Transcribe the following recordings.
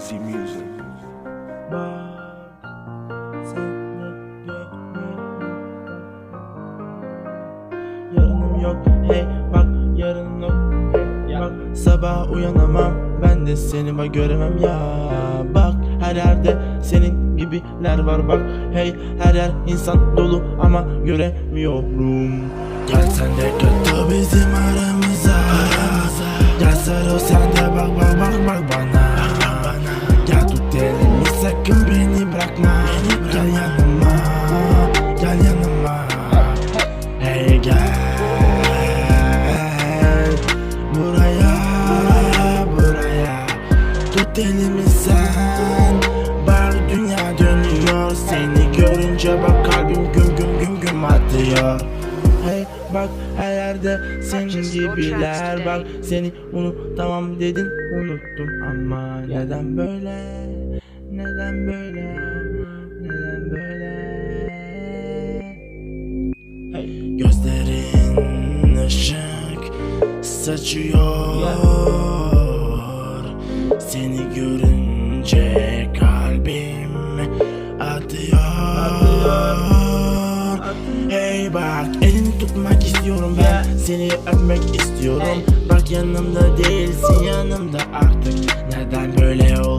Easy music. Bak sen de görme Yarınım yok hey bak yarın yok hey, Bak. Sabah uyanamam ben de seni bak göremem ya. Bak her yerde senin gibiler var bak. Hey her yer insan dolu ama göremiyorum. Gel sen de katıl bizim aramıza Elimi sakın beni bırakma. Gel yanıma Gel yanıma. Hey gel. Buraya Buraya. Tut elimi sen. Bak dünya dönüyor. Seni görünce bak kalbim güm güm güm güm atıyor. Hey bak her yerde senin gibiler. Bak seni unutamam dedin unuttum. Ama neden böyle Neden böyle? Neden böyle? Hey. Gözlerin ışık saçıyor. Seni görünce kalbim atıyor. Hey bak elini tutmak istiyorum ben. Seni öpmek istiyorum. Bak yanımda değilsin yanımda artık. Neden böyle oluyor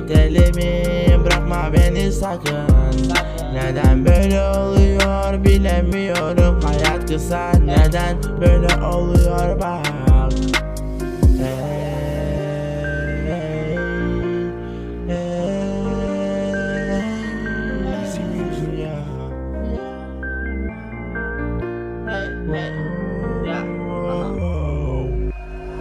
Tut elimi bırakma beni sakın. Neden böyle oluyor bilemiyorum. Hayat kısa neden böyle oluyor bak. Hey, hey.